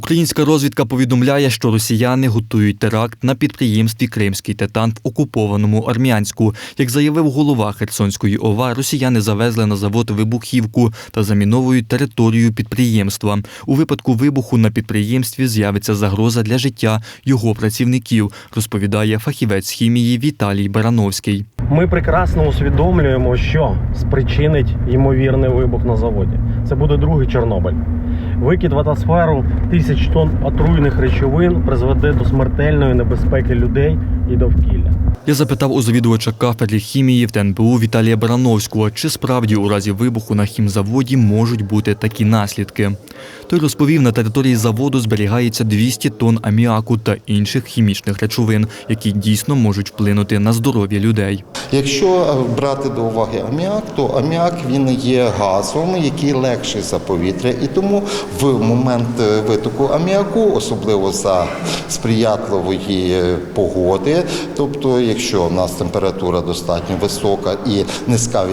Українська розвідка повідомляє, що росіяни готують теракт на підприємстві Кримський Титан в окупованому Армянську. Як заявив голова Херсонської ОВА, росіяни завезли на завод вибухівку та заміновують територію підприємства. У випадку вибуху на підприємстві з'явиться загроза для життя його працівників, розповідає фахівець хімії Віталій Барановський. Ми прекрасно усвідомлюємо, що спричинить ймовірний вибух на заводі. Це буде другий Чорнобиль. Викид в атмосферу тисяч тонн отруйних речовин призведе до смертельної небезпеки людей і довкілля. Я запитав у завідувача кафедри хімії в ТНБУ Віталія Барановського, чи справді у разі вибуху на хімзаводі можуть бути такі наслідки. Той розповів, на території заводу зберігається 200 тонн аміаку та інших хімічних речовин, які дійсно можуть вплинути на здоров'я людей. Якщо е, брати до уваги аміак, то аміак він є газом, який легший за повітря, і тому в момент е, витоку аміаку, особливо за сприятливої е, погоди, тобто якщо в нас температура достатньо висока і низька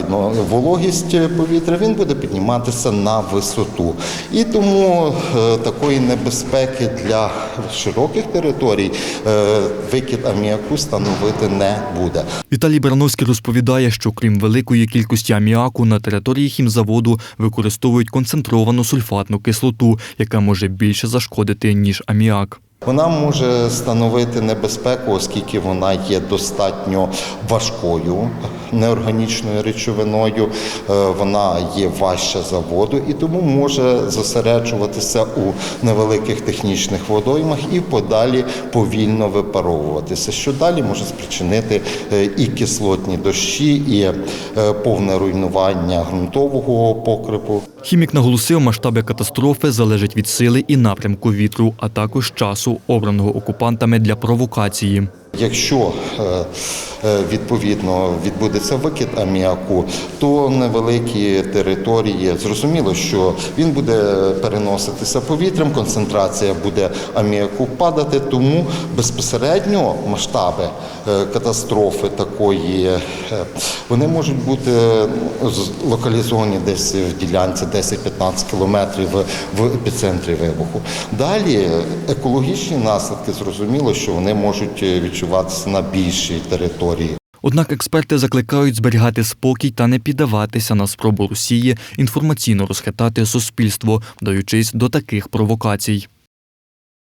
вологість повітря, він буде підніматися на висоту. І тому е, такої небезпеки для широких територій е, викид аміаку становити не буде. Віталій Барановський розповідає, що крім великої кількості аміаку на території хімзаводу використовують концентровану сульфатну кислоту, яка може більше зашкодити ніж аміак. Вона може становити небезпеку, оскільки вона є достатньо важкою неорганічною речовиною, е, вона є важча за воду і тому може зосереджуватися у невеликих технічних водоймах і подалі повільно випаровуватися, що далі може спричинити е, і кислотні дощі, і е, повне руйнування ґрунтового покрипу. Хімік наголосив, масштаби катастрофи залежать від сили і напрямку вітру, а також часу, обраного окупантами для провокації. Якщо е, е, відповідно відбудеться викид аміаку, то невеликі території зрозуміло, що він буде переноситися повітрям, концентрація буде аміаку падати, тому безпосередньо масштаби е, катастрофи такої вони можуть бути ну, локалізовані десь в ділянці 10-15 кілометрів в епіцентрі вибуху. Далі екологічні наслідки зрозуміло, що вони можуть е, відчуватися на більшій території. Однак експерти закликають зберігати спокій та не піддаватися на спробу Росії інформаційно розхитати суспільство, вдаючись до таких провокацій.